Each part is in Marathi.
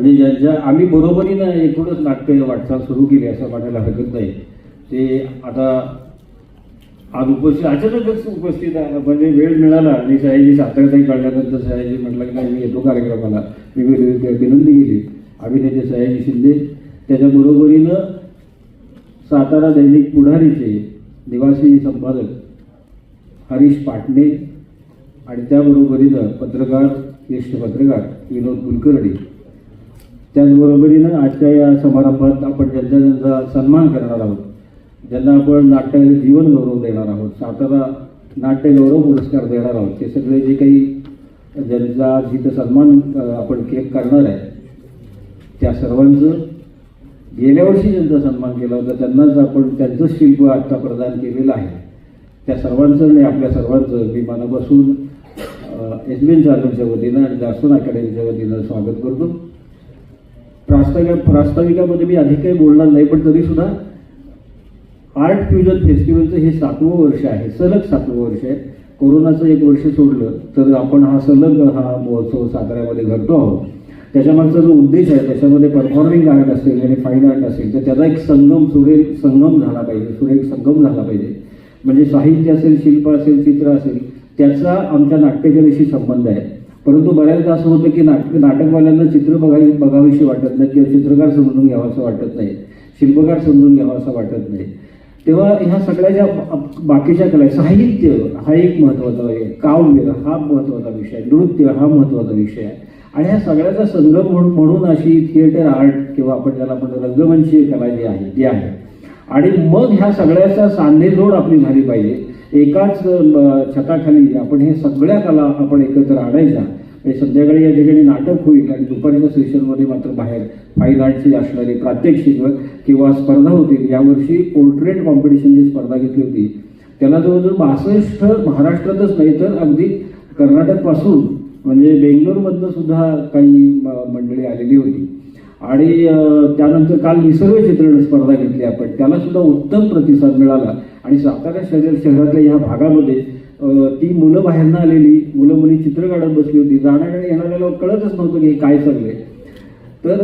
म्हणजे ज्यांच्या आम्ही बरोबरीनं एकूणच नाट्य वाटचाल सुरू केली असं म्हणायला हरकत नाही. ते आता आज उपस्थित अचानकच उपस्थित म्हणजे वेळ मिळाला आणि सयाजी साताऱ्यातही काढल्यानंतर सयाजी म्हटलं की नाही मी येतो कार्यक्रमाला. मी विनंती विनंती केली. अभिनेते सयाजी शिंदे त्याच्याबरोबरीनं सातारा दैनिक पुढारीचे निवासी संपादक हरीश पाटणे आणि त्याबरोबरीनं पत्रकार ज्येष्ठ पत्रकार विनोद कुलकर्णी. त्याचबरोबरीनं आजच्या या समारंभात आपण ज्यांचा ज्यांचा सन्मान करणार आहोत ज्यांना आपण नाट्य जीवन गौरव देणार आहोत सातारा नाट्य गौरव पुरस्कार देणार आहोत ते सगळे जे काही ज्यांचा जिथं सन्मान आपण केक करणार आहे त्या सर्वांचं गेल्या वर्षी ज्यांचा सन्मान केला होता त्यांनाच आपण त्यांचं शिल्प आत्ता प्रदान केलेलं आहे. त्या सर्वांचं आणि आपल्या सर्वांचं मी मनापासून एस बी एन चार्टरच्या वतीनं आणि दासन अकॅडमीच्या वतीनं स्वागत करतो. प्रास्ताविका प्रास्ताविकामध्ये मी अधिक काही बोलणार नाही पण तरीसुद्धा आर्ट फ्युजन फेस्टिवलचं हे सातवं वर्ष आहे. सलग सातवं वर्ष आहे. कोरोनाचं एक वर्ष सोडलं तर आपण हा सलग हा महोत्सव साताऱ्यामध्ये घडतो आहोत. त्याच्यामागचा जो उद्देश आहे त्याच्यामध्ये परफॉर्मिंग आर्ट असेल आणि फाईन आर्ट असेल तर त्याचा एक संगम सुरेख संगम झाला पाहिजे सुरेख संगम झाला पाहिजे. म्हणजे साहित्य असेल शिल्प असेल चित्र असेल त्याचा आमच्या नाट्यकलेशी संबंध आहे. परंतु बऱ्याचदा असं होतं की नाटक नाटकवाल्यांना चित्र बघावी बघावीशी वाटत नाही किंवा चित्रकार समजून घ्यावा असं वाटत नाही शिल्पकार समजून घ्यावा असं वाटत नाही. तेव्हा ह्या सगळ्या ज्या बाकीच्या कला आहे साहित्य हा एक महत्त्वाचा आहे काव्य हा महत्त्वाचा विषय आहे नृत्य हा महत्त्वाचा विषय आहे. आणि ह्या सगळ्याचा संगम म्हणून म्हणून अशी थिएटर आर्ट किंवा आपण ज्याला म्हणतो रंगमंचीय कला जी आहे ती आहे. आणि मग ह्या सगळ्याचा सांधेजोड आपली झाली पाहिजे. एकाच छताखाली आपण हे सगळ्या कला आपण एकत्र आणायच्या. म्हणजे संध्याकाळी या ठिकाणी नाटक होईल आणि दुपारच्या सेशनमध्ये मात्र बाहेर फाईन आर्टची असणारी प्रात्यक्षिक किंवा स्पर्धा होतील यावर्षी पोर्ट्रेट कॉम्पिटिशनची स्पर्धा घेतली होती त्याला जवळजवळ बासष्ट महाराष्ट्रातच नाही तर अगदी कर्नाटकपासून म्हणजे बेंगलोरमधनं सुद्धा काही म- मंडळी आलेली होती. आणि त्यानंतर काल निसर्ग चित्रण स्पर्धा घेतली आपण. त्याला सुद्धा उत्तम प्रतिसाद मिळाला. आणि सातारा शहर शहरातल्या ह्या भागामध्ये ती मुलं बाहेरनं आलेली मुलं मुली चित्र काढत बसली होती. जाणाऱ्या येणाऱ्याला कळतच नव्हतं की हे काय चाललंय. तर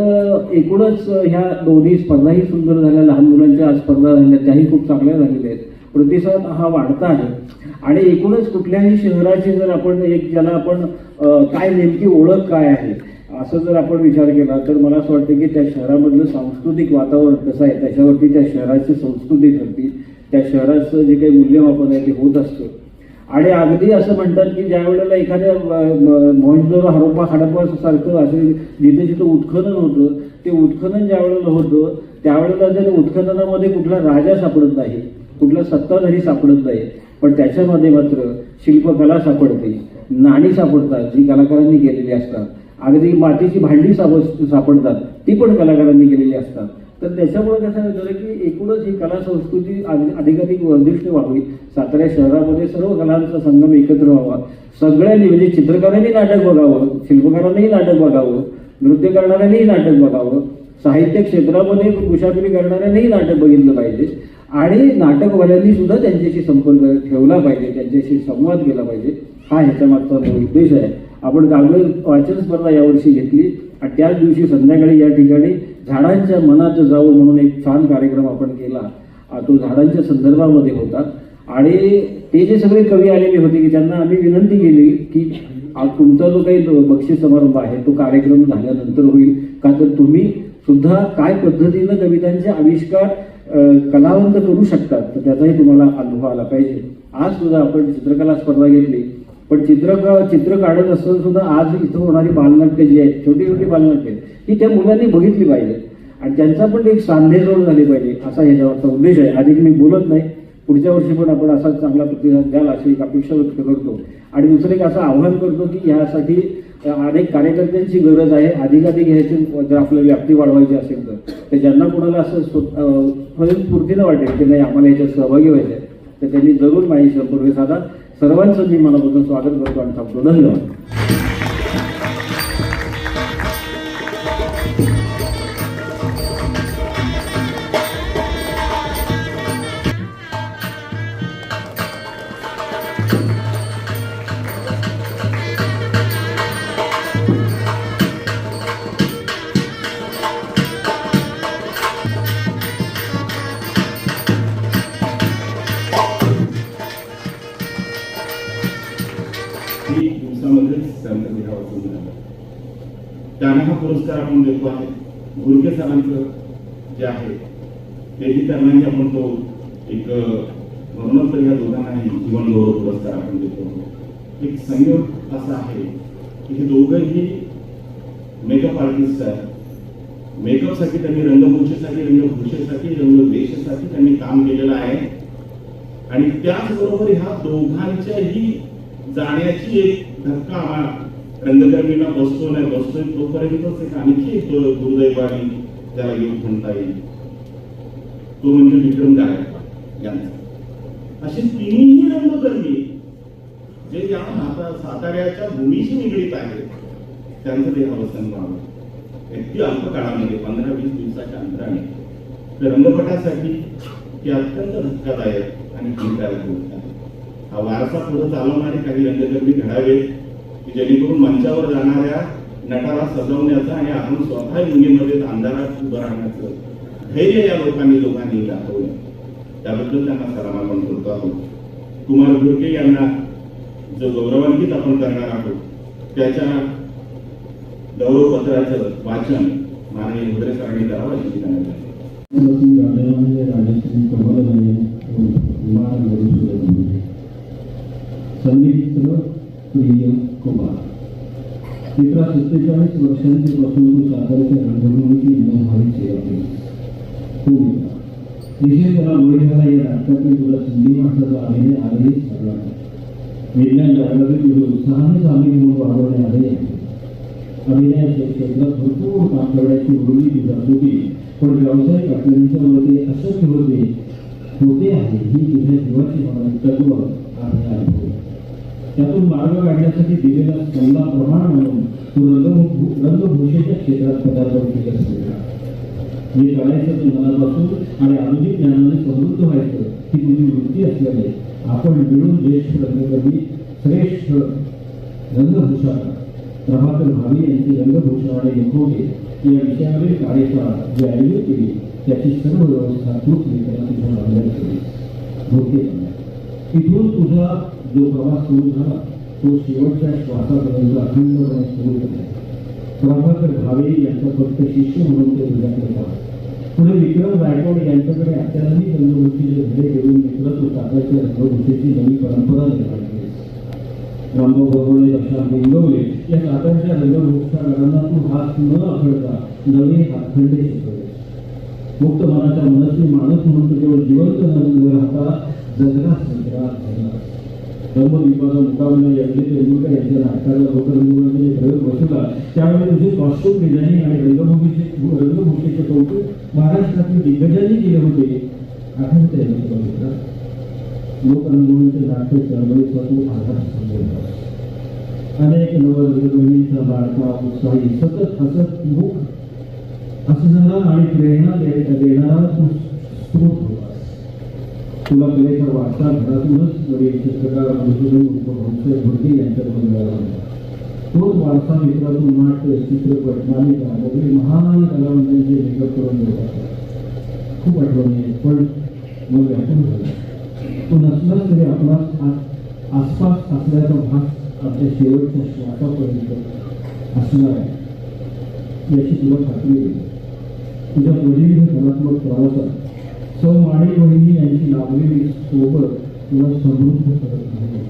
एकूणच ह्या दोन्ही स्पर्धाही सुंदर झाल्या. लहान मुलांच्या आज स्पर्धा झाल्या. त्याही खूप चांगल्या झालेल्या आहेत. प्रतिसाद हा वाढता आहे. आणि एकूणच कुठल्याही शहराची जर आपण एक ज्याला आपण काय नेमकी ओळख काय आहे असं जर आपण विचार केला तर मला असं वाटतं की त्या शहरामधलं सांस्कृतिक वातावरण कसं आहे त्याच्यावरती त्या शहराची संस्कृती ठरते त्या शहराचं जे काही मूल्यमापन आहे ते होत असतं. आणि अगदी असं म्हणतात की ज्या वेळेला एखाद्या मोहनजोर हरोपा हडपा सारखं असं जिथे जिथं उत्खनन होतं ते उत्खनन ज्या वेळेला होतं त्यावेळेला जर उत्खननामध्ये कुठला राजा सापडत नाही कुठला सत्ताधारी सापडत नाही पण त्याच्यामध्ये मात्र शिल्पकला सापडते नाणी सापडतात जी कलाकारांनी केलेली असतात. अगदी मातीची भांडी साप सापडतात. ती पण कलाकारांनी केलेली असतात. तर त्याच्यामुळे कसं झालं की एकूणच ही कला संस्कृती अधिकाधिक वर्दिष्ट व्हावी. सातारा शहरामध्ये सर्व कलांचा संगम एकत्र व्हावा. सगळ्यांनी म्हणजे चित्रकारांनी नाटक बघावं शिल्पकारांनीही नाटक बघावं नृत्य करणाऱ्यांनीही नाटक बघावं साहित्य क्षेत्रामध्ये मुशाफिरी करणाऱ्यांनीही नाटक बघितलं पाहिजे. आणि नाटकवाल्यांनी सुद्धा त्यांच्याशी संपर्क ठेवला पाहिजे त्यांच्याशी संवाद केला पाहिजे. हा ह्याच्या मागचा उद्देश आहे. आपण काव्य वाचन स्पर्धा यावर्षी घेतली. आणि त्याच दिवशी संध्याकाळी या ठिकाणी झाडांच्या मनात जाऊ म्हणून एक छान कार्यक्रम आपण केला. तो झाडांच्या संदर्भामध्ये होता. आणि ते जे सगळे कवी आलेले होते की त्यांना आम्ही विनंती केली की तुमचा जो काही बक्षीस समारंभ आहे तो कार्यक्रम झाल्यानंतर होईल. का तर तुम्ही सुद्धा काय पद्धतीनं कवितांचे आविष्कार कलावंत करू शकतात तर त्याचाही तुम्हाला अनुभव आला पाहिजे. आज सुद्धा आपण चित्रकला स्पर्धा घेतली. पण चित्र चित्र काढत असताना सुद्धा आज इथं होणारी बालनाट्य जी आहेत छोटी छोटी बालनाट्य ती त्या मुलांनी बघितली पाहिजे. आणि त्यांचा पण एक सांधेजोड झाली पाहिजे असा ह्याच्यावरचा उद्देश आहे. अधिक मी बोलत नाही. पुढच्या वर्षी पण आपण असा चांगला प्रतिसाद द्याल अशी एक अपेक्षा व्यक्त करतो. आणि दुसरं एक असं आव्हान करतो की ह्यासाठी अनेक कार्यकर्त्यांची गरज आहे. अधिकाधिक ह्याची जर आपल्याला व्याप्ती वाढवायची असेल तर. तर ज्यांना कोणाला असं स्वतः अं, स्वयंस्फूर्तीनं वाटेल की नाही आम्हाला याच्यात सहभागी व्हायचं आहे तर त्यांनी जरूर माझी संपर्क साधा सर्वांचं मी मनापासून स्वागत करतो आणि थांबतो धन्यवाद. त्यांना हा पुरस्कार आपण देतो आहे. गुरके सरांचं जे आहे तेही त्यांनाही आपण तो एक म्हणूनच तर या दोघांनाही जीवन गौरव पुरस्कार आपण देतो. एक संयोग असा आहे की हे दोघंही मेकअप आर्टिस्ट आहेत. मेकअपसाठी त्यांनी रंगभूषेसाठी रंगभूषेसाठी रंगवेशासाठी त्यांनी काम केलेलं आहे. आणि त्याचबरोबर ह्या दोघांच्याही जाण्याची एक धक्का हा. बसतो नाही बसतोय तोपर्यंतच एक आणखी एक दुर्दैवाने त्याला येऊन म्हणता येईल. तो म्हणजे विक्रम गायक यांचा. असे तिन्ही रंगकर्मी जे या आता साताऱ्याच्या भूमीशी निगडीत आहेत त्यांचं देहावसन व्हावं. अगदी अल्प काळामध्ये पंधरा वीस दिवसाच्या अंतराने. तर रंगपटासाठी ते अत्यंत धक्कादायक आणि हिंसादायक गोष्ट वारसा पुढे चालवणारे काही रंगकर्मी घडावे की जेणेकरून मंचावर जाणाऱ्या नटाला सजवण्याचं आणि आपण स्वतः मुंगीमध्ये अंधारात उभं राहण्याचं धैर्य या लोकांनी लोकांनी दाखवलं. त्याबद्दल त्यांना सलाम आपण करतो आहोत. कुमार घुरके यांना जो गौरवान्वित आपण करणार आहोत त्याच्या गौरवपत्राचं वाचन माननीय मुद्रे करावं अशी विनंती आहे. संगीत प्रिय कुमार. मित्रा सत्तेचाळीस वर्षांची पासून तू सातारच्या रंगभूमीची मनोभावी सेवा केली. तू मित्रा निश्चित त्याला मुळे झाला या नाटकातील तुला संधी माणसाचा आलेले आलेही साधला विज्ञान जगामध्ये तुझे उत्साहाने सामील म्हणून वाढवणे आले आहे. अभिनयाच्या क्षेत्रात भरपूर काम करण्याची उर्मी तुझ्या होती पण व्यावसायिक अडचणींच्या मध्ये अशक्य होते. होते आहे ही तुझ्या जीवाची मला तत्व आहे. अनुभव त्यातून मार्ग काढण्यासाठी दिलेला सल्ला प्रमाण म्हणून तो रंगभू रंगभूषेच्या क्षेत्रात पदार्पण केलं असेल जे करायचं ते मनापासून आणि आधुनिक ज्ञानाने समृद्ध व्हायचं ही तुझी वृत्ती असल्याने आपण मिळून ज्येष्ठ रंगकर्मी श्रेष्ठ रंगभूषा प्रभाकर भावी यांची रंगभूषा आणि मुखवटे या विषयावरील कार्यशाळा जे आयोजित केली त्याची सर्व व्यवस्था तूच मित्रांना तुझ्या मागण्यात केली इथून तुझा जो प्रवास सुरू झाला तो शेवटच्या श्वासापर्यंत अखंडपणे सुरू होता प्रभाकर भावे यांचा फक्त शिष्य म्हणून ते तुझ्याकडे पाहत पुढे विक्रम गायकवाड यांच्याकडे अत्याधुनिक रंगभूषेचे धडे घेऊन मित्र तू साकारच्या रंगभूषेची नवी परंपरा निर्माण केली. रामभाऊ बरोबरे लक्षात गोंदवले या सातारच्या रंगभूषणांना तू हात न आखडता नवे हातखंडे शिकवले. मुक्त मनाच्या मनस्वी माणूस म्हणून केवळ जिवंत न राहता जगला संग्रहात झाला. रंगदीपाचा मुकाबला यांनी तेंडुलकर यांच्या नाटकाला लोकरंगभूमीचे प्रयोग बसवला त्यावेळी तुझे कॉस्ट्युम डिझायनिंग आणि रंगभूमीचे रंगभूमीचे कौतुक महाराष्ट्रातील दिग्गजांनी केले होते. आठवते आहे लोकरंगभूमीचे नाट्य चळवळीचा तू आधार अनेक नवरंगभूमीचा बाळका उत्साही सतत हसत मुख असणारा आणि प्रेरणा देणारा तू स्त्रोत होतास तुला कलेचा वारसा घरातूनच नवीन चित्रकार मधुसूदन उपभोक्ते भुर्गे यांच्याकडून मिळाला तोच वारसा मित्रातून नाट्य चित्रपट मालिका वगैरे महान कलावंतांचे लेखक करून देतात खूप आठवणी आहेत पण मग व्यापून झालं. तो नसलास तरी आपला आसपास असल्याचा भाग आपल्या शेवटच्या श्वासापर्यंत असणार आहे. याची तुला खात्री आहे. तुझ्या प्रदीर्घ कलात्मक प्रवासात सौ माडे बहिणी यांची लाभलेली सोबत तुला समृद्ध करत आहे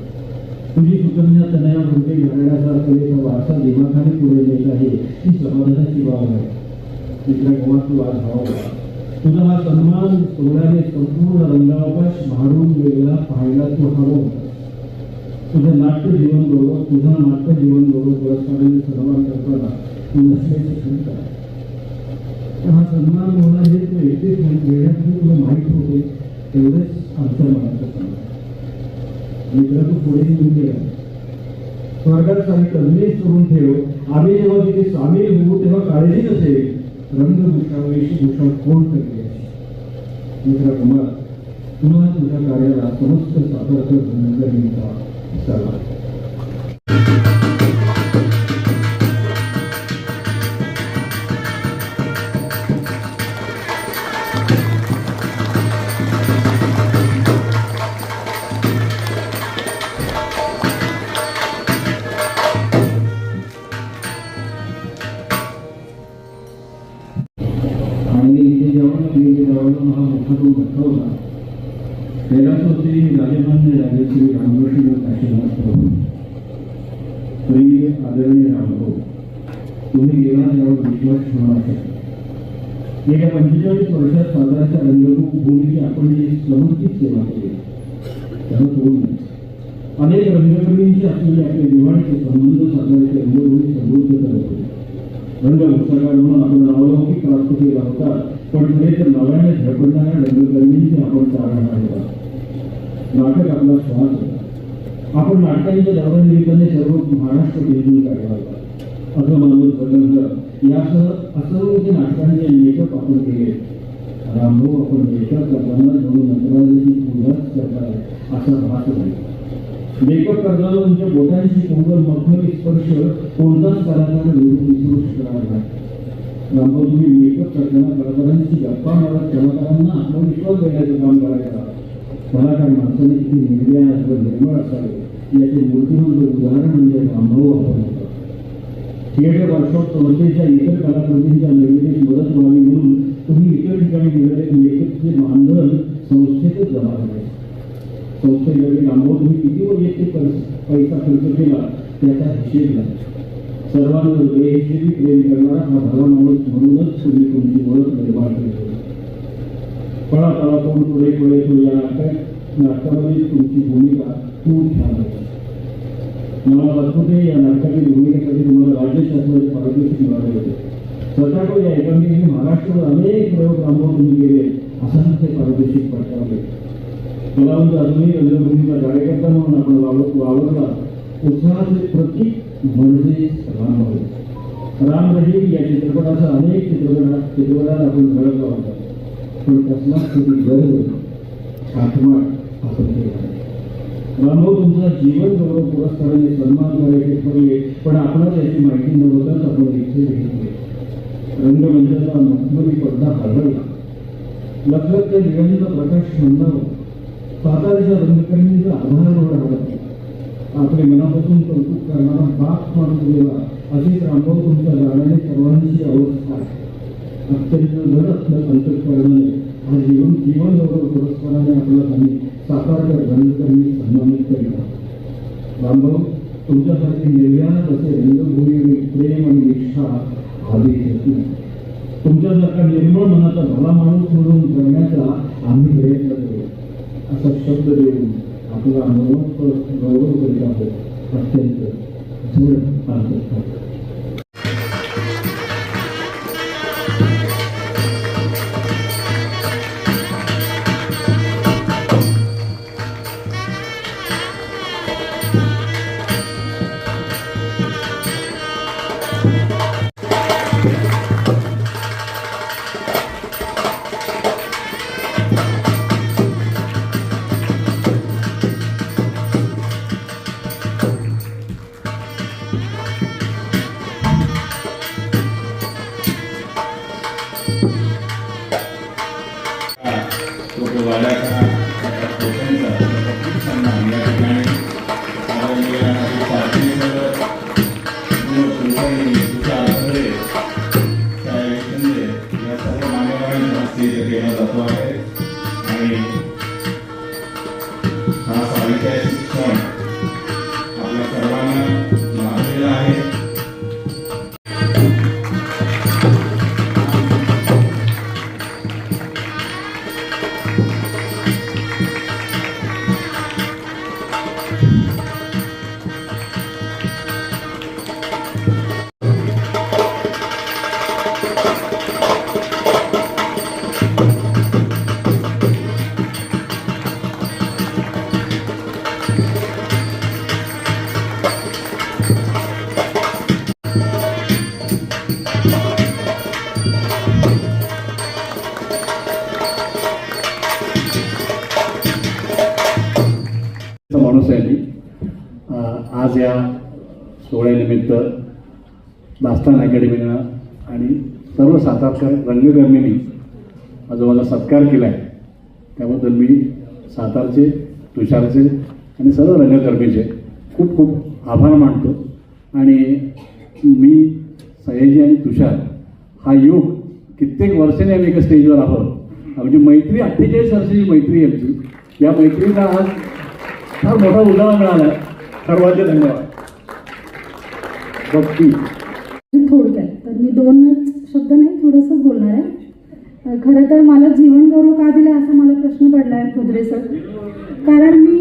तुझी सुकन्या तनया भुगे घालण्याचा कलेचा वारसा दिमाखाने पुढे येत आहे ही समाधानाची बाब आहे. तिथल्या गोवा तू आज हवा तुझा हा सन्मान सोहळ्याने संपूर्ण रंगावकाश भारून वेगळा पाहायला तू हवं. होता तुझं नाट्य जीवन गौरव तुझा नाट्य जीवन गौरव पुरस्काराने सन्मान करताना तू नसल्याची शंका तर हा सन्मान होणार हे तू एकटेच घेण्यापूर्वी तुला माहीत होते तेवढेच आमच्या मनाचं सन्मान मित्र तू पुढे निघून गेला स्वर्गात काही तज्ञ करून ठेव. आम्ही जेव्हा तिथे सामील होऊ तेव्हा काळजी नसेल रंगभूषा वेशभूषा कोण करते? मित्र कुमार पुन्हा तुझ्या कार्याला समस्त सादरकर रंगकर्मीचा आपण जी सेवा केली त्याला अनेक असलेले आपले दिवाळीचे संबंध रंगभूमी समृद्ध करत होते रंग म्हणून आपण प्राप्त केला होता पण पुढे तर नव्याने झळपडणाऱ्या रंगकर्मींची आपण तारणहार होता नाटक आपला श्वास होता आपण नाटकांच्या दौऱ्यानिमित्ताने सर्व महाराष्ट्र जिंकून काढला होता असं मानून स्वतंत्र यासह असर्व नाटकांचे मेकअप आपण केले. रामभाऊ आपण देशात जाताना जणू नटराजाची पूजाच करतात असा भास आहे लेखक करताना तुमच्या बोटांशी कोमल मखमली स्पर्श कोणताच कलाकार निवडून विसरू शकणार नाही रामभाऊ तुम्ही मेकअप करताना कलाकारांची गप्पा मारत कलाकारांना आत्मविश्वास देण्याचं काम करायचा कलाकार माणसाने किती निर्णय व निर्मळ असावे याचे मूर्तिमंत उदाहरण म्हणजे रामभाऊ आपण थिएटर वर्कशॉप संस्थेच्या इतर कलाकृतींच्या नवीन संस्थेतच जमा केले संस्थेकडे किती वैयक्तिक पैस- पैसा खर्च केला त्याचा हिशेब नाही. सर्वांना बेहिशेबी प्रेम करणारा हा भला माणूस म्हणूनच तुम्ही तुमची ओळख निर्माण केली. पळा पळा कोण पुढे पुढे तो या नाटकात नाटकामध्ये तुमची भूमिका खूप छान आहे मला वाटते या नाटकातील भूमिकेसाठी तुम्हाला राज्य शासनाचे पारितोषिक मिळाले होते. स्वतः या एकांकिकेने महाराष्ट्रात अनेक प्रयोग राबवून तुम्ही केले असं ते पारितोषिक पडतावले कलावंत अजूनही रंगभूमीचा कार्यकर्ता म्हणून आपण वावर वावरला उत्साहाचे प्रतीक म्हणजे रामभाऊ राम रहीम या चित्रपटाचा अनेक चित्रपटात चित्रपटात आपण झळकला होता पण कसलाच कधी गर्व आठवण आपण केला रामभाऊ तुमचा जीवन गौरव पुरस्काराने सन्मान करायचे ठरले पण आपणास याची माहिती नव्हताच आपण इथे घेतले रंगमंचाचा मखमली पडदा हलवला. लखलख निरंजन प्रकाश मंदावर साताऱ्याच्या रंगकर्मीचा आधार राहिला आपले मनापासून कौतुक करणारा बाप माणूस गेला अशीच रामभाऊ तुमच्या जाण्याने सर्वांची अवस्था आहे. अत्यंत जड असलं अंतकरणाने हा जीवन जीवन गौरव पुरस्काराने आपला त्यांनी सातारच्या रंगकर्मी सन्मानित केला रामभाऊ तुमच्यासारखे निर्व्याज असे रंगभूमी प्रेम आणि निष्ठा आदेश होती तुमच्यासारखा निर्मळ मनाचा भला माणूस म्हणून करण्याचा आम्ही प्रयत्न असा शब्द देऊन आपला अनुभव गौरव करीत आहोत. अत्यंत दृढ अंतकरण लोकवादाचा जो केला आहे त्याबद्दल मी सातारचे तुषारचे आणि सर्व रंगकर्मीचे खूप खूप आभार मानतो. आणि मी सयाजी आणि तुषार हा योग कित्येक वर्षांनी आम्ही एका स्टेजवर आहोत. म्हणजे मैत्री अठ्ठेचाळीस वर्षाची मैत्री आहे आमची. या मैत्रीला आज फार मोठा उजाळा मिळाला सर्वांचे धन्यवाद. भक्ती थोडक्यात. तर मी दोनच शब्द नाही थोडंसं बोलणार आहे. खरं तर मला जीवन गौरव का दिला असा मला प्रश्न पडला आहे खुद्रे सर. कारण मी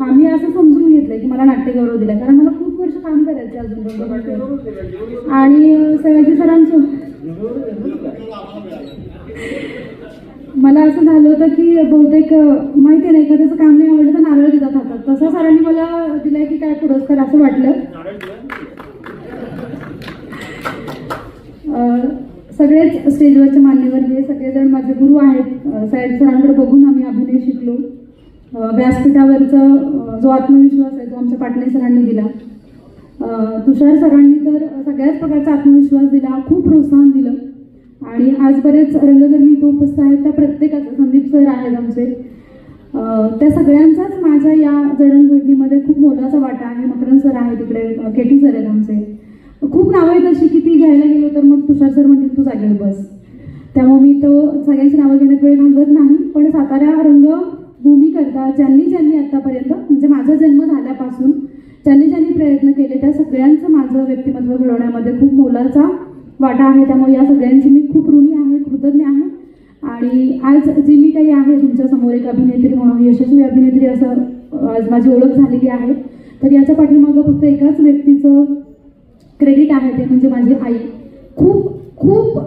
आम्ही मी असं समजून घेतलंय की मला नाट्यगौरव दिला. कारण मला खूप वर्ष काम करायचं अजून आणि सयाजी सरांचं मला असं झालं होतं की बहुतेक माहिती नाही एखाद्याचं काम नाही आवडलं तर नारळ देतात हातात तसं सरांनी मला दिलाय की काय पुरस्कार असं वाटलं. सगळेच स्टेजवरचे मान्यवर हे सगळेजण माझे गुरु आहेत. साहेब सरांकडे बघून आम्ही अभिनय शिकलो. व्यासपीठावरचा जो आत्मविश्वास आहे तो आमच्या पाटणे सरांनी दिला. तुषार सरांनी तर सगळ्याच प्रकारचा आत्मविश्वास दिला खूप प्रोत्साहन दिलं. आणि आज बरेच रंगकर्मी इथं उपस्थित आहेत. त्या प्रत्येकाचं संदीप सर आहेत आमचे. त्या सगळ्यांचाच माझ्या या जडणघडणीमध्ये खूप मोलाचा वाटा आहे. मकरन सर आहे तिकडे केटी सर आहेत आमचे. खूप नावं आहेत अशी की ती घ्यायला गेलो तर मग तुषार सर म्हणतील तू जागेवर बस. त्यामुळे मी तो सगळ्यांची नावं घेण्यात वेळ घालवत नाही पण सातारा रंगभूमी करता ज्यांनी ज्यांनी आतापर्यंत म्हणजे माझा जन्म झाल्यापासून ज्यांनी ज्यांनी प्रयत्न केले त्या सगळ्यांचं माझं व्यक्तिमत्व घडवण्यामध्ये खूप मोलाचा वाटा आहे. त्यामुळे या सगळ्यांची मी खूप ऋणी आहे कृतज्ञ आहे. आणि आज जी मी काही आहे तुमच्यासमोर एक अभिनेत्री म्हणून यशस्वी अभिनेत्री असं आज माझी ओळख झालेली आहे. तर याच्या पाठीमागं फक्त एकाच व्यक्तीचं क्रेडिट आहे ते म्हणजे माझी आई. खूप खूप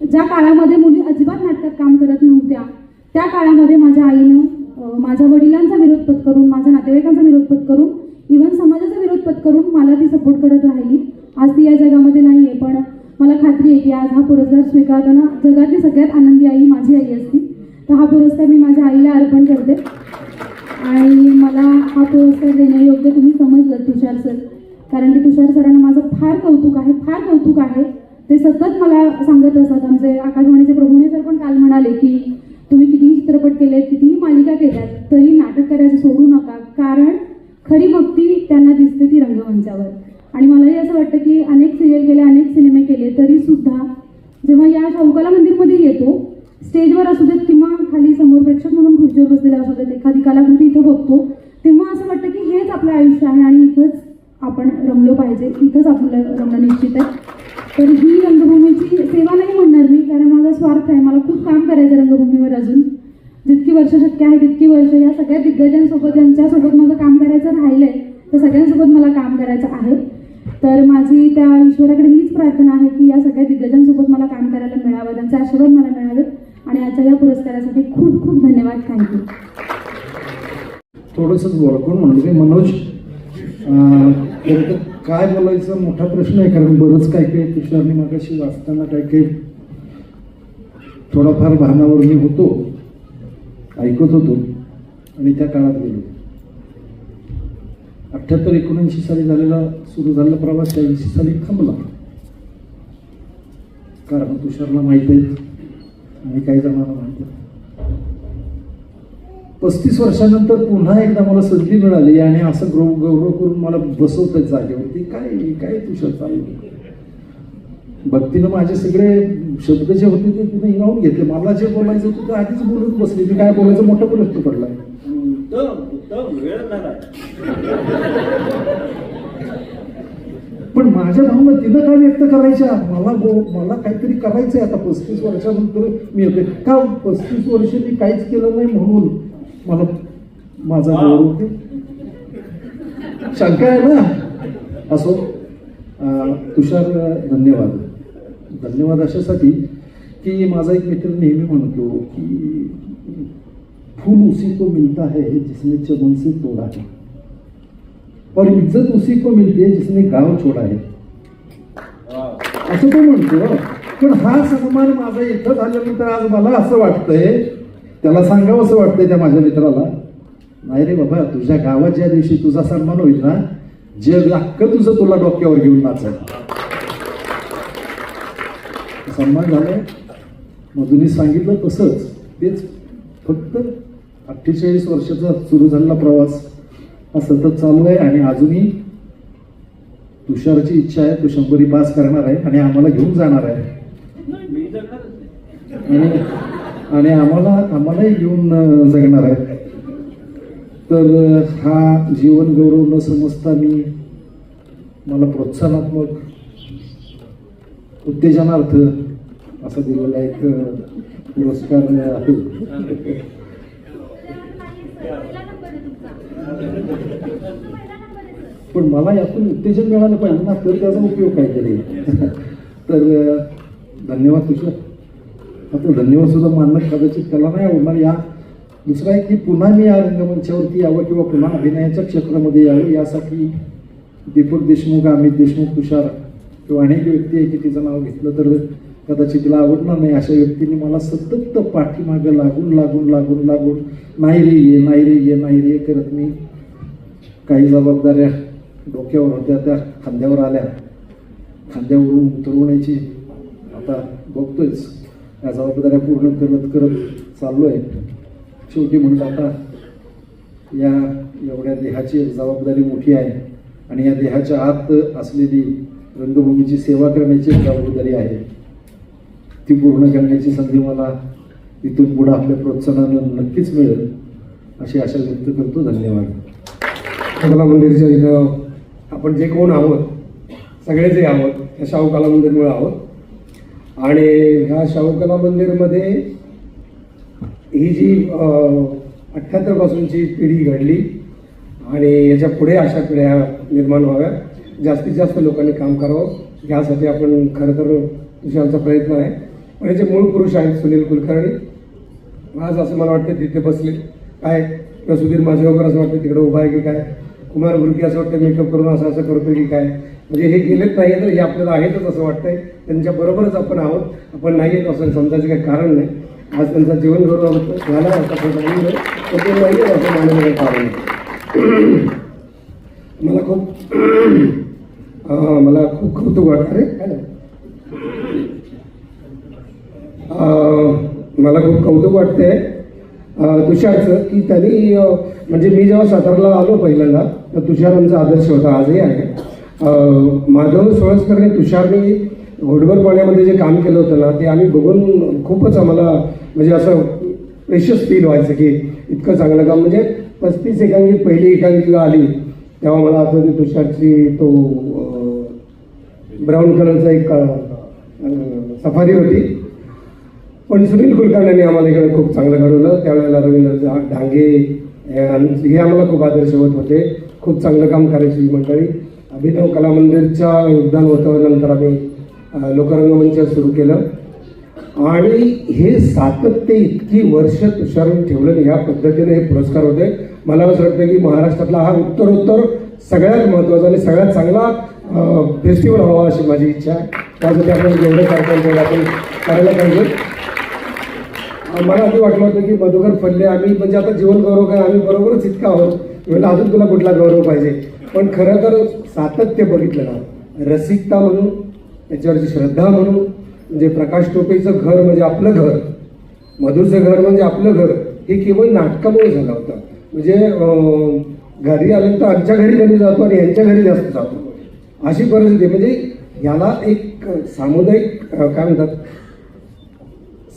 ज्या काळामध्ये मुली अजिबात नाटकात काम करत नव्हत्या त्या काळामध्ये माझ्या आईनं माझ्या वडिलांचा विरोध पत्करून माझ्या नातेवाईकांचा विरोध पत्करून इव्हन समाजाचा विरोध पत्करून मला ती सपोर्ट करत राहिली. आज ती या जगामध्ये नाही आहे पण मला खात्री आहे की आज हा पुरस्कार स्वीकारताना जगातली सगळ्यात आनंदी आई माझी आई असती. तर हा पुरस्कार मी माझ्या आईला अर्पण करते. आणि मला हा पुरस्कार देण्यायोग्य तुम्ही समजलं तुषार सर. कारण की तुषार सरांना माझं फार कौतुक आहे फार कौतुक आहे. ते सतत मला सांगत असतात आमचे आकाशवाणीचे प्रभूने सर पण काल म्हणाले की तुम्ही कितीही चित्रपट केलेत कितीही मालिका केल्यात तरी नाटक करायचं सोडू नका. कारण खरी भक्ती त्यांना दिसते ती रंगमंचावर. आणि मलाही असं वाटतं की अनेक सिरियल केले अनेक सिनेमे केले तरी सुद्धा जेव्हा या शाहूकला मंदिरमध्ये येतो स्टेजवर असू देत किंवा खाली समोर प्रेक्षक म्हणून खुर्चीवर बसलेले असू देत एखादी कलाकृती इथं बघतो तेव्हा असं वाटतं की हेच आपलं आयुष्य आहे आणि इथंच आपण रमलो पाहिजे. इथंच आपलं रमणं निश्चित आहे. तर ही रंगभूमीची सेवा नाही म्हणणार मी कारण माझा स्वार्थ आहे. मला खूप काम करायचं रंगभूमीवर अजून. जितकी वर्ष शक्य आहे तितकी वर्ष या सगळ्या दिग्गजांसोबत ज्यांच्यासोबत माझं काम करायचं राहिलंय त्या सगळ्यांसोबत मला काम करायचं आहे तर माझी त्या ईश्वराकडे हीच प्रार्थना आहे की या सगळ्या दिग्गजांसोबत मला काम करायला मिळावं त्यांचे आशीर्वाद मला मिळावेत आणि आजच्या या पुरस्कारासाठी खूप खूप धन्यवाद थँक्यू थोडंसंच बोला कोण म्हणलं की मनोज अं, खरं तर काय बोलायचं मोठा प्रश्न आहे कारण बरंच काय काय तुषारने मागाशी वाचताना काय काय थोडाफार भानावर मी होतो ऐकत होतो आणि त्या काळात गेलो. अठ्ठ्याहत्तर एकोणऐंशी साली झालेला सुरू झालेला प्रवास त्या ऐंशी साली थांबला. कारण तुषारला माहीत आहे आणि काही जणांना माहीत आहे. पस्तीस वर्षानंतर पुन्हा एकदा मला संधी मिळाली आणि असं गौरव गौरव करून मला बसवतात जागेवरती. काय काय तुझं चालू भक्तीनं माझे सगळे शब्द जे होते ते तिने हिरावून घेतले. मला जे बोलायचं होतं ते आधीच बोलून बसले. मी काय बोलायचं मोठा वेळ झाला. पण माझ्या भावना तिनं काय व्यक्त करायच्या? मला बो मला काहीतरी करायचंय आता. पस्तीस वर्षानंतर मी येते का पस्तीस वर्ष मी काहीच केलं नाही म्हणून. मला माझा गौरव ते शंका आहे ना? असो तुषार धन्यवाद. धन्यवाद अशासाठी की माझा एक मित्र नेहमी म्हणतो की फूल उसी को मिलता है जिसने चमन से तोड़ा है. और इज्जत उसी को मिलती है जिसने गाव छोड़ा है. असं तो म्हणतो पण हा सन्मान माझा इथं झाल्यानंतर आज मला असं वाटतंय त्याला सांगावं असं वाटतंय त्या माझ्या मित्राला नाही रे बाबा तुझ्या गावात ज्या दिवशी तुझा सन्मान होईल ना जग अख्खं तुझं तुला डोक्यावर घेऊन नाचेल. सन्मान झालाय मधुनी सांगितलं तसंच. तेच फक्त अठ्ठेचाळीस वर्षाचा सुरू झालेला प्रवास हा सतत चालू आहे आणि अजूनही तुषारची इच्छा आहे तो शंभरी पास करणार आहे आणि आम्हाला घेऊन जाणार आहे. आणि आणि आम्हाला आम्हालाही येऊन जगणार आहेत. तर हा जीवन गौरव न समजता मी मला प्रोत्साहनात्मक उत्तेजनार्थ असा दिलेला एक पुरस्कार आहे पण मला यातून उत्तेजन मिळालं पाहिजे ना तर त्याचा उपयोग काहीतरी तर? धन्यवाद तुझं. आता धन्यवाद सुद्धा मानणं कदाचित त्याला नाही आवडणार. या दुसरं आहे की पुन्हा मी या रंगमंचावरती यावं किंवा पुन्हा अभिनयाच्या क्षेत्रामध्ये यावं यासाठी दीपक देशमुख अमित देशमुख तुषार किंवा अनेक व्यक्ती आहे की तिचं नाव घेतलं तर कदाचित तिला आवडणार नाही. अशा व्यक्तींनी मला सतत पाठीमागं लागून लागून लागून लागून नाही रे ये नाही रे ये नाही रे करत मी काही जबाबदाऱ्या डोक्यावर होत्या त्या खांद्यावर आल्या. खांद्यावरून उतरवण्याची आता बघतोयच. या जबाबदाऱ्या पूर्ण करत करत चाललो आहे शेवटी म्हणून आता या एवढ्या देहाची एक जबाबदारी मोठी आहे आणि या देहाच्या आत असलेली रंगभूमीची सेवा करण्याची जबाबदारी आहे. ती पूर्ण करण्याची संधी मला इथून पुढे आपल्या प्रोत्साहनानं नक्कीच मिळेल. अशी आशा व्यक्त करतो. धन्यवाद. कला मंदिरच्या इथं आपण जे कोण आहोत सगळे जे आहोत त्या शाहू कला मंदिरमुळे आहोत. आणि ह्या शाहूकला मंदिरमध्ये ही जी अठ्ठ्याहत्तरपासूनची पिढी घडली आणि याच्यापुढे अशा पिढ्या निर्माण व्हाव्या जास्तीत जास्त लोकांनी काम करावं यासाठी आपण खरं तर विषयांचा प्रयत्न आहे. पण याचे मूळ पुरुष आहेत सुनील कुलकर्णी. आज असं मला वाटतं तिथे बसले. काय किंवा सुधीर वगैरे असं वाटतं तिकडे उभा आहे की काय? कुमार गुरुकी असं वाटतं मेकअप करून असं असं करतो की काय? म्हणजे हे गेलेच नाही तर हे आपल्याला आहेतच असं वाटतंय. त्यांच्या बरोबरच आपण आहोत. आपण नाही येत असं समजायचं काही कारण नाही. आज त्यांचा जीवन गौरव झाला होता तर ते नाही असं मानण्याचं कारण मला खूप मला खूप कौतुक वाटतं. रे काय मला खूप कौतुक वाटते तुषारचं की त्यांनी म्हणजे मी जेव्हा सातारला आलो पहिल्यांदा तर तुषार आमचा आदर्श होता. आजही आहे. माधव सोळसकरने तुषारने घोडभर पाण्यामध्ये जे काम केलं होतं ना ते आम्ही बघून खूपच आम्हाला म्हणजे असं प्रेशस फील व्हायचं की इतकं चांगलं काम. म्हणजे पस्तीस एकांकी पहिली एकांकिका आली तेव्हा मला आठवते तुषारची तो ब्राऊन कलरचा एक सफारी होती. पण सुनील कुलकर्ण्याने आम्हाला इकडे खूप चांगलं घडवलं. त्यावेळेला रवींद्र झा- डांगे हे आम्हाला खूप आदर्श होत. होते खूप चांगलं काम करायची मंडळी. अभिनव कला मंदिरच्या योगदान होतं नंतर आम्ही अं, लोकरंगमंच सुरू केलं. आणि हे सातत्य इतकी वर्ष तुषारून ठेवलं आणि ह्या पद्धतीने हे पुरस्कार होते. मला असं वाटतं की महाराष्ट्रातला हा उत्तरोत्तर सगळ्यात महत्त्वाचा आणि सगळ्यात चांगला फेस्टिवल हवा अशी माझी इच्छा आहे. त्यासाठी आपण जेवढं कार्यक्रम आपण करायला पाहिजे. मला असं वाटलं होतं की मधुकर फल्ले आम्ही म्हणजे आता जीवन गौरव काय आम्ही बरोबरच इतका आहोत. म्हणजे अजून तुला कुठला गौरव पाहिजे? पण खरं तर सातत्य बघितलं ना. रसिकता म्हणून त्याच्यावरची श्रद्धा म्हणून म्हणजे प्रकाश टोपेचं घर म्हणजे आपलं घर. मधुरचं घर म्हणजे आपलं घर. हे केवळ नाटकामुळे झालं होतं. म्हणजे घरी आल्यानंतर तर आमच्या घरी कमी जातो आणि यांच्या घरी जास्त जातो. अशी परिस्थिती. आहे. म्हणजे याला एक सामुदायिक काय म्हणतात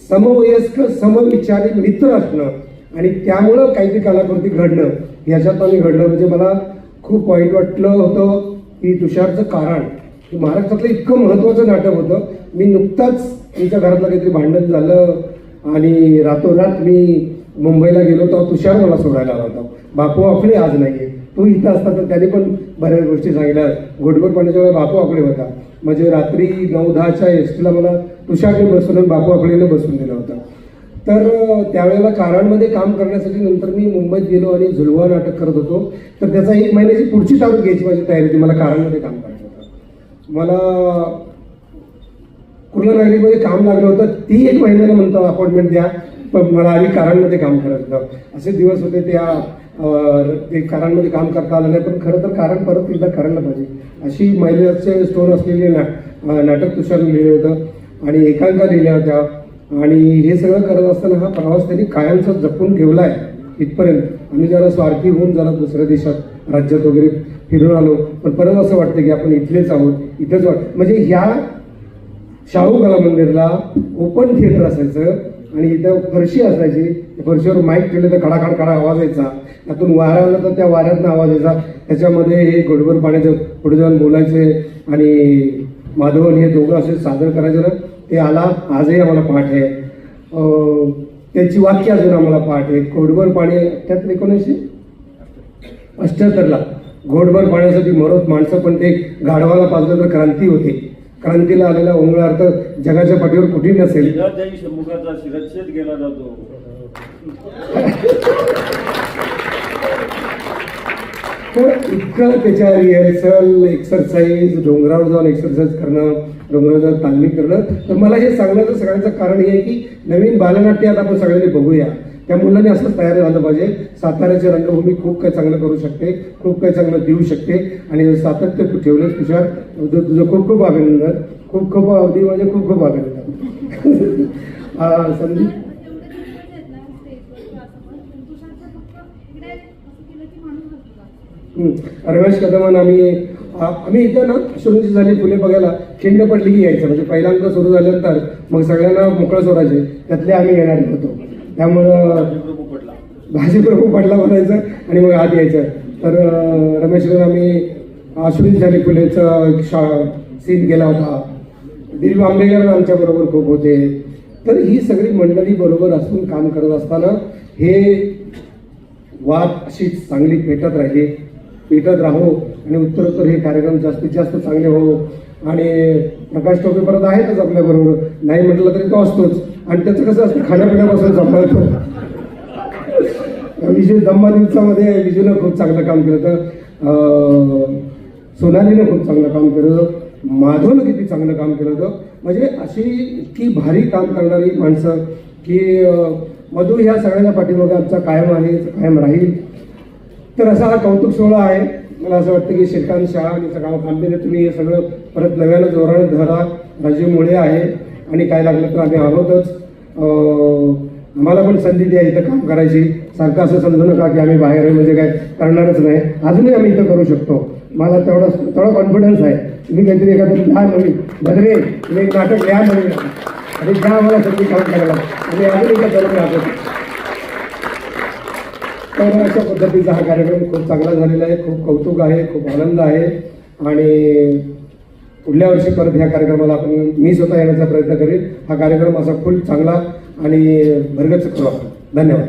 समवयस्क समविचारी मित्र असणं आणि त्यामुळं काहीतरी कलाकृती घडणं. ह्याच्यात आम्ही घडलं. म्हणजे मला खूप वाईट वाटलं होतं. की तुषारचं कारण. की महाराष्ट्रातलं इतकं महत्त्वाचं नाटक होतं. मी नुकताच तिच्या घरातलं काहीतरी भांडण झालं. आणि रातोरात मी मुंबईला गेलो तेव्हा तुषार मला सोडायला आला होता. बापू आपले आज आहे तो इथं असता तर त्याने पण बऱ्याच गोष्टी सांगितल्या. घोटभर पाण्याच्या वेळेला बापू आकडे होता. म्हणजे रात्री नऊ दहाच्या एस टीला मला तुषारने बसून बापू आकडेने बसून दिलं होतं. तर त्यावेळेला कारांमध्ये काम करण्यासाठी नंतर मी मुंबईत गेलो आणि झुलवा नाटक करत होतो. तर त्याचा एक महिन्याची पुढची तारीख घ्यायची माझी तयारी होती. मला कारांमध्ये काम करायचं होतं. मला कुर्ला नगरीमध्ये काम लागलं होतं. ती एक महिन्याला म्हणतो अपॉइंटमेंट द्या. पण मला आधी कारणमध्ये काम करायचं होतं. असे दिवस होते त्या ते कारांमध्ये काम करता आलं नाही. पण खरं तर कारण परत एकदा करायला पाहिजे. अशी महिलाचे स्टोन असलेले ना नाटक तुषार लिहिलं होतं. आणि एकांका लिहिल्या होत्या. आणि हे सगळं करत असताना हा प्रवास त्यांनी कायमचा जपून ठेवला आहे इथपर्यंत. आम्ही जरा स्वार्थी होऊन जरा दुसऱ्या देशात राज्यात वगैरे फिरून आलो. पण परत असं वाटतं की आपण इथलेच आहोत इथेच वाट म्हणजे ह्या शाहू कला मंदिरला ओपन थिएटर असायचं आणि इथं फरशी असायची. फरशीवर माईक ठेवले तर खडाखड खडा आवाज यायचा. त्यातून वारा आला तर त्या वाऱ्यातनं आवाज यायचा. त्याच्यामध्ये हे गोडभर पाण्याचं पुढे जाऊन बोलायचे आणि माधवन हे दोघं असे सादर करायचे ना. ते आला आजही आम्हाला पाठ आहे. त्याची वाक्य अजून आम्हाला पाठ आहे. घोडभर पाणी त्यात एकोणीसशे अठ्ठ्याहत्तरला घोडभर पाण्यासाठी मरत माणसं पण ते गाढवाला पाजलं तर क्रांती होते. क्रांतीला आलेला ओंगळा अर्थ जगाच्या पाठीवर कुठेही नसेल. जातो. तर इतकं त्याच्या रिहर्सल एक्सरसाइज डोंगरावर जाऊन एक्सरसाइज करणं जाऊन तालमी करणं तर मला हे सांगण्याचं सगळ्यांचं कारण हे आहे की नवीन बालनाट्य आता आपण सगळ्यांनी बघूया. त्या मुलांनी असंच तयार झालं पाहिजे. साताऱ्याची रंगभूमी खूप काही चांगलं करू शकते खूप काही चांगलं देऊ शकते. आणि सातत्य तू ठेवलंच तुझ्या तुझं खूप खूप अभिनंदन. खूप खूप अगदी म्हणजे खूप खूप अभिनंदन. संदीप. रमेश कदमान आम्ही आम्ही इथं ना अश्वरूची झाली फुले बघायला खिंड पडली की यायचं. म्हणजे पहिला अंक सुरू झाल्यानंतर मग सगळ्यांना मोकळं सोडायचे. त्यातले आम्ही येणार होतो त्यामुळं भाजीप्रभू पडला पडला म्हणायचं आणि मग आत यायचं. तर रमेश रमेशवर आम्ही अश्विनी झाली फुलेचं शा सीन केला होता. दिलीप आंबेकर आमच्याबरोबर खूप होते. तर ही सगळी मंडळी बरोबर असून काम करत असताना हे वाद अशी चांगली पेटत राहिली. भेटत राहो आणि उत्तरोत्तर हे कार्यक्रम जास्तीत जास्त चांगले हो आणि प्रकाश टोपे परत आहेतच आपल्या बरोबर. नाही म्हटलं तरी तो असतोच. आणि त्याचं कसं असतं खाण्यापिण्यापासून सांभाळतो. विजय दम्मा दिवसामध्ये विजूनं खूप चांगलं काम केलं होतं. सोनालीनं खूप चांगलं काम केलं होतं. माधवनं किती चांगलं काम केलं होतं. म्हणजे अशी इतकी भारी काम करणारी माणसं की मधू ह्या सगळ्यांच्या पाठीमागे आमचा कायम आहे कायम राहील. तर असा हा कौतुक सोहळा आहे. मला असं वाटतं की श्रीकांत शाह आणि सगळं खांबेने तुम्ही हे सगळं परत नव्यानं जोराने धरा. राजीव मुळे आहे आणि काय लागलं तर आम्ही आहोतच. आम्हाला पण संधी द्या इथं काम करायची. सारखं असं समजू नका की आम्ही बाहेर म्हणजे काय करणारच नाही. अजूनही आम्ही इथं करू शकतो. मला तेवढा तेवढा कॉन्फिडन्स आहे. तुम्ही काहीतरी एखादं लहान नवीन भद्रे तुम्ही एक नाटक लिहा नवीन आणि द्या आम्हाला संधी काम करायला. आणि अजून इथं करून राहतो तर अशा पद्धतीचा हा कार्यक्रम खूप चांगला झालेला आहे खूप कौतुक आहे खूप आनंद आहे. आणि पुढल्या वर्षी परत ह्या कार्यक्रमाला आपण मी स्वतः येण्याचा प्रयत्न करेन. हा कार्यक्रम असा खूप चांगला आणि भरगच करू आपण धन्यवाद.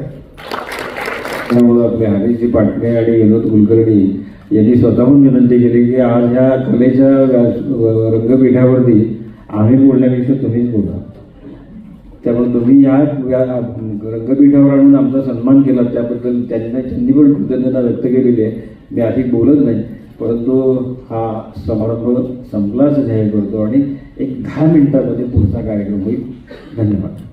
त्यामुळं आपले हरीजी पाटणे आणि विनोद कुलकर्णी यांनी स्वतःहून विनंती केली की आज ह्या कलेच्या रंगपीठावरती आम्ही बोलण्यापेक्षा तुम्हीच बोला. त्यामुळे तुम्ही या या रंगपीठावर आणून आमचा सन्मान केला. त्याबद्दल त्यांना त्यांनी पण कृतज्ञता व्यक्त केलेली आहे. मी अधिक बोलत नाही. परंतु हा समारंभ संपला असं जाहीर करतो आणि एक दहा मिनिटामध्ये पुढचा कार्यक्रम होईल. धन्यवाद.